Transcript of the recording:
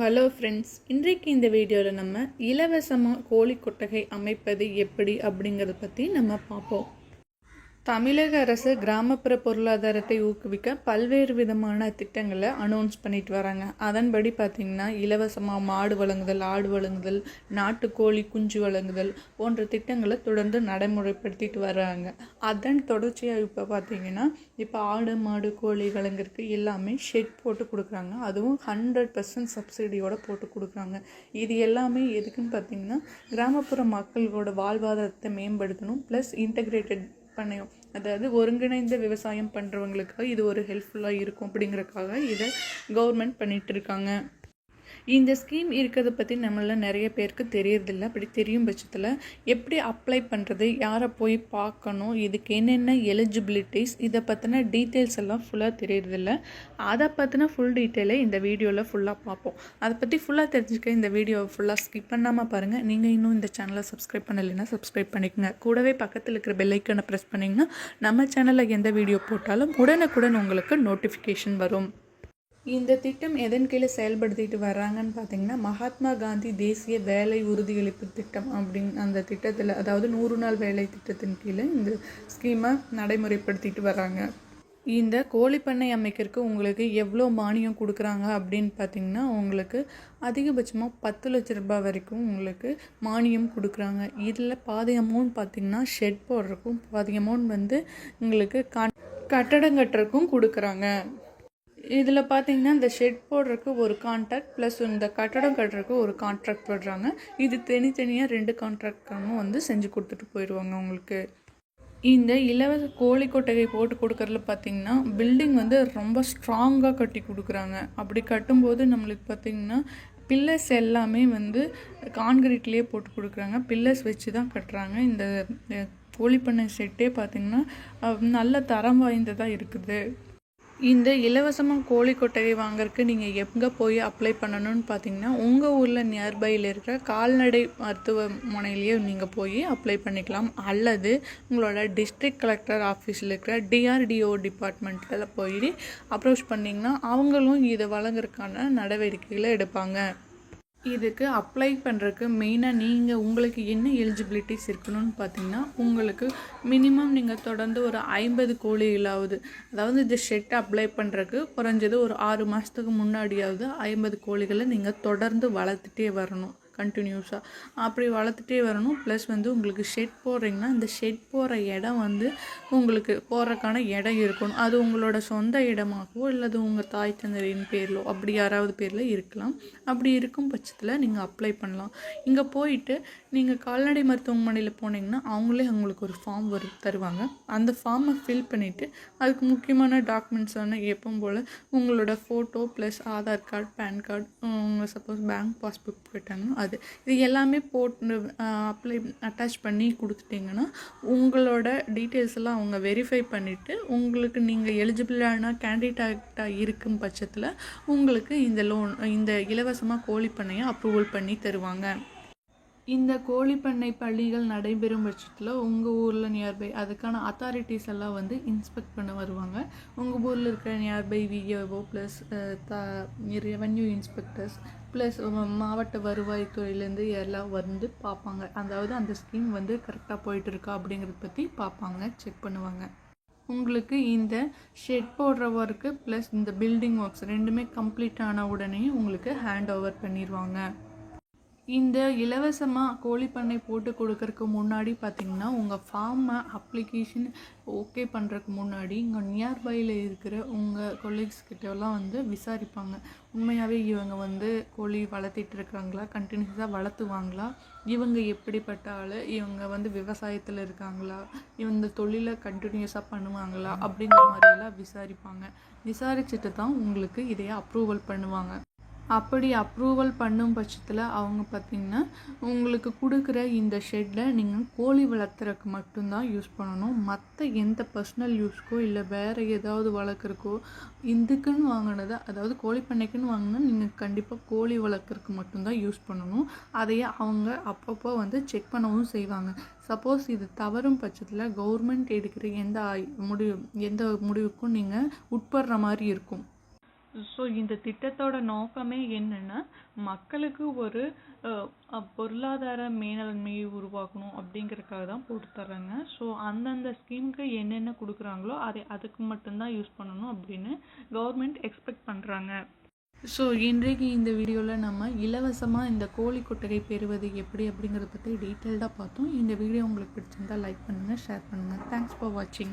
Hello friends இன்றைக்கு இந்த வீடியோவில் நம்ம இலவசமாக கோழி கொட்டகை அமைப்பது எப்படி அப்படிங்கிறத பற்றி நம்ம பார்ப்போம். தமிழக அரசு கிராமப்புற பொருளாதாரத்தை ஊக்குவிக்க பல்வேறு விதமான திட்டங்களை அனௌன்ஸ் பண்ணிட்டு வராங்க. அதன்படி பார்த்திங்கன்னா இலவசமாக மாடு வழங்குதல் ஆடு வழங்குதல் நாட்டுக்கோழி குஞ்சு வழங்குதல் போன்ற திட்டங்களை தொடர்ந்து நடைமுறைப்படுத்திட்டு வர்றாங்க அதன் தொடர்ச்சியாக இப்போ பார்த்திங்கன்னா இப்போ ஆடு மாடு கோழி வழங்குறதுக்கு எல்லாமே ஷெட் போட்டு கொடுக்குறாங்க. அதுவும் ஹண்ட்ரட் பர்சன்ட் சப்சிடியோட போட்டு கொடுக்குறாங்க. இது எல்லாமே எதுக்குன்னு பார்த்திங்கன்னா கிராமப்புற மக்களோட வாழ்வாதாரத்தை மேம்படுத்தணும் ப்ளஸ் இன்டகிரேட்டட் பண்ணையம். அதாவது ஒருங்கிணைந்த விவசாயம் பண்ணுறவங்களுக்காக இது ஒரு ஹெல்ப்ஃபுல்லாக இருக்கும் அப்படிங்கிறக்காக இதை கவர்மெண்ட் பண்ணிகிட்டு இருக்காங்க. இந்த ஸ்கீம் இருக்கிறத பற்றி நம்மள நிறைய பேருக்கு தெரியறதில்ல. அப்படி தெரியும் பட்சத்தில் எப்படி அப்ளை பண்ணுறது யாரை போய் பார்க்கணும் இதுக்கு என்னென்ன எலிஜிபிலிட்டிஸ் இதை பற்றின டீட்டெயில்ஸ் எல்லாம் ஃபுல்லாக தெரியறதில்ல. அதை பற்றின ஃபுல் டீட்டெயிலை இந்த வீடியோவில் ஃபுல்லாக பார்ப்போம். அதை பற்றி ஃபுல்லாக தெரிஞ்சுக்க இந்த வீடியோவை ஃபுல்லாக ஸ்கிப் பண்ணாமல் பாருங்கள் நீங்கள் இன்னும் இந்த சேனலை சப்ஸ்கிரைப் பண்ணலைன்னா சப்ஸ்கிரைப் பண்ணிக்கோங்க. கூடவே பக்கத்தில் இருக்கிற பெல்லைக்கனை ப்ரெஸ் பண்ணிங்கன்னா நம்ம சேனலில் எந்த வீடியோ போட்டாலும் உடனுக்குடன் உங்களுக்கு நோட்டிஃபிகேஷன் வரும். இந்த திட்டம் எதன் கீழே செயல்படுத்திட்டு வர்றாங்கன்னு பார்த்தீங்கன்னா மகாத்மா காந்தி தேசிய வேலை உறுதியளிப்பு திட்டம் அப்படின்னு அந்த திட்டத்தில் அதாவது நூறு நாள் வேலை திட்டத்தின் கீழே இந்த ஸ்கீமை நடைமுறைப்படுத்திட்டு வர்றாங்க. இந்த கோழிப்பண்ணை அமைக்கிறதுக்கு உங்களுக்கு எவ்வளோ மானியம் கொடுக்குறாங்க அப்படின்னு பார்த்தீங்கன்னா உங்களுக்கு அதிகபட்சமாக பத்து லட்ச ரூபாய் வரைக்கும் உங்களுக்கு மானியம் கொடுக்குறாங்க. இதில் பாதி அமௌண்ட் பார்த்தீங்கன்னா ஷெட் போடுறதுக்கும் பாதி அமௌண்ட் வந்து உங்களுக்கு கட்டடம் கட்டுறதுக்கும் கொடுக்குறாங்க. இதில் பார்த்தீங்கன்னா இந்த ஷெட் போடுறதுக்கு ஒரு கான்ட்ராக்ட் ப்ளஸ் இந்த கட்டடம் கட்டுறதுக்கு ஒரு கான்ட்ராக்ட் போடுறாங்க. இது தனித்தனியாக ரெண்டு கான்ட்ராக்டரும் வந்து செஞ்சு கொடுத்துட்டு போயிடுவாங்க உங்களுக்கு. இந்த இலவச கோழி கொட்டகை போட்டு கொடுக்கறதுல பார்த்தீங்கன்னா பில்டிங் வந்து ரொம்ப ஸ்ட்ராங்காக கட்டி கொடுக்குறாங்க. அப்படி கட்டும்போது நம்மளுக்கு பார்த்திங்கன்னா பில்லர்ஸ் எல்லாமே வந்து கான்கிரீட்லேயே போட்டு கொடுக்குறாங்க. பில்லர்ஸ் வச்சு தான் கட்டுறாங்க. இந்த கோழிப்பண்ணை செட்டே பார்த்திங்கன்னா நல்ல தரம் வாய்ந்ததாக இருக்குது. இந்த இலவசமாக கோழி கொட்டகை வாங்குறதுக்கு நீங்கள் எங்கே போய் அப்ளை பண்ணணும்னு பார்த்தீங்கன்னா உங்கள் ஊரில் நியர்பையில் இருக்கிற கால்நடை மருத்துவமனையிலேயே நீங்கள் போய் அப்ளை பண்ணிக்கலாம். அல்லது உங்களோட டிஸ்ட்ரிக்ட் கலெக்டர் ஆஃபீஸில் இருக்கிற டிஆர்டிஓ டிபார்ட்மெண்ட்டில் போய் அப்ரோச் பண்ணிங்கன்னா அவங்களும் இதை வழங்குறதுக்கான நடவடிக்கைகளை எடுப்பாங்க. இதுக்கு அப்ளை பண்ணுறதுக்கு மெயினாக நீங்கள் உங்களுக்கு என்ன எலிஜிபிலிட்டிஸ் இருக்கணும்னு பார்த்தீங்கன்னா உங்களுக்கு மினிமம் நீங்கள் தொடர்ந்து ஒரு ஐம்பது கோழிகளாவது அதாவது இந்த ஷெட் அப்ளை பண்ணுறதுக்கு குறைஞ்சது ஒரு ஆறு மாதத்துக்கு முன்னாடியாவது ஐம்பது கோழிகளை நீங்கள் தொடர்ந்து வளர்த்துட்டே வரணும். கண்டினியூஸாக அப்படி வளர்த்துட்டே வரணும். ப்ளஸ் வந்து உங்களுக்கு ஷெட் போடுறீங்கன்னா அந்த ஷெட் போடுற இடம் வந்து உங்களுக்கு போடுறதுக்கான இடம் இருக்கணும். அது உங்களோட சொந்த இடமாகவோ இல்லது உங்கள் தாய் தந்தரின் பேரிலோ அப்படி யாராவது பேரில் இருக்கலாம். அப்படி இருக்கும் பட்சத்தில் நீங்கள் அப்ளை பண்ணலாம். இங்கே போயிட்டு நீங்கள் கால்நடை மருத்துவமனையில் போனீங்கன்னா அவங்களே உங்களுக்கு ஒரு ஃபார்ம் வரு தருவாங்க. அந்த ஃபார்மை ஃபில் பண்ணிவிட்டு அதுக்கு முக்கியமான டாக்குமெண்ட்ஸான எப்பவும் போல் உங்களோட photo plus Aadhaar card PAN card உங்கள் சப்போஸ் பேங்க் பாஸ்புக் போயிட்டாங்கன்னா அது. இது எல்லாமே போட்டு அப்ளை அட்டாச் பண்ணி கொடுத்துட்டிங்கன்னா உங்களோட டீட்டெயில்ஸ் எல்லாம் அவங்க வெரிஃபை பண்ணிவிட்டு உங்களுக்கு நீங்கள் எலிஜிபிளான கேண்டிடேட்டாக இருக்கும் பட்சத்தில் உங்களுக்கு இந்த லோன் இந்த இலவசமாக கோழி பண்ணையை அப்ரூவல் பண்ணி தருவாங்க. இந்த கோழிப்பண்ணை பள்ளிகள் நடைபெறும் பட்சத்தில் உங்கள் ஊரில் நியர்பை அதுக்கான அத்தாரிட்டிஸ் எல்லாம் வந்து இன்ஸ்பெக்ட் பண்ண வருவாங்க. உங்கள் ஊரில் இருக்கிற nearby VAO plus the revenue inspectors plus மாவட்ட வருவாய்த்துறையிலேருந்து எல்லாம் வந்து பார்ப்பாங்க. அதாவது அந்த ஸ்கீம் வந்து கரெக்டாக போயிட்டு இருக்கா அப்படிங்கிறத பற்றி பார்ப்பாங்க செக் பண்ணுவாங்க. உங்களுக்கு இந்த ஷெட் போடுற ஒர்க்கு ப்ளஸ் இந்த பில்டிங் ஒர்க்ஸ் ரெண்டுமே கம்ப்ளீட் ஆன உடனே உங்களுக்கு ஹேண்ட் ஓவர் பண்ணிடுவாங்க இந்த இலவசமாக கோழி பண்ணை போட்டு கொடுக்கறதுக்கு முன்னாடி பார்த்திங்கன்னா உங்கள் ஃபார்மை அப்ளிகேஷன் ஓகே பண்ணுறதுக்கு முன்னாடி இங்கே நியர்பையில் இருக்கிற உங்கள் கொலீக்ஸ் கிட்டலாம் வந்து விசாரிப்பாங்க. உண்மையாகவே இவங்க வந்து கோழி வளர்த்திட்டு இருக்காங்களா? கண்டினியூஸாக வளர்த்துவாங்களா? இவங்க எப்படிப்பட்ட ஆள்? இவங்க வந்து விவசாயத்தில் இருக்காங்களா? இந்த தொழிலை கண்டினியூஸாக பண்ணுவாங்களா? அப்படிங்கிற மாதிரியெல்லாம் விசாரிப்பாங்க. விசாரிச்சுட்டு தான் உங்களுக்கு இதையே அப்ரூவல் பண்ணுவாங்க. அப்படி அப்ரூவல் பண்ணும் பட்சத்தில் அவங்க பார்த்திங்கன்னா உங்களுக்கு கொடுக்குற இந்த ஷெட்டில் நீங்கள் கோழி வளர்த்துறக்கு மட்டும்தான் யூஸ் பண்ணணும். மற்ற எந்த பர்சனல் யூஸ்க்கோ இல்லை வேறு ஏதாவது வளர்க்குறக்கோ இதுக்குன்னு வாங்கினதை அதாவது கோழி பண்ணைக்குன்னு வாங்கினா நீங்கள் கண்டிப்பாக கோழி வளர்க்குறதுக்கு மட்டும்தான் யூஸ் பண்ணணும். அதையே அவங்க அப்பப்போ வந்து செக் பண்ணவும் செய்வாங்க. சப்போஸ் இது தவறும் பட்சத்தில் கவர்மெண்ட் எடுக்கிற எந்த முடிவு எந்த முடிவுக்கும் நீங்கள் உட்படுற மாதிரி இருக்கும். ஸோ இந்த திட்டத்தோட நோக்கமே என்னென்னா மக்களுக்கு ஒரு பொருளாதார மேலாண்மையை உருவாக்கணும் அப்படிங்கிறதுக்காக தான் போட்டு தர்றாங்க. ஸோ அந்தந்த ஸ்கீமுக்கு என்னென்ன கொடுக்குறாங்களோ அதை அதுக்கு மட்டும்தான் யூஸ் பண்ணணும் அப்படின்னு கவர்மெண்ட் எக்ஸ்பெக்ட் பண்ணுறாங்க ஸோ இன்றைக்கு இந்த வீடியோவில் நம்ம இலவசமாக இந்த கோழி கொட்டகை பெறுவது எப்படி அப்படிங்கிறத பற்றி டீட்டெயில்டாக பார்த்தோம். இந்த வீடியோ உங்களுக்கு பிடிச்சிருந்தால் லைக் பண்ணுங்கள் ஷேர் பண்ணுங்கள் தேங்க்ஸ் ஃபார் வாட்சிங்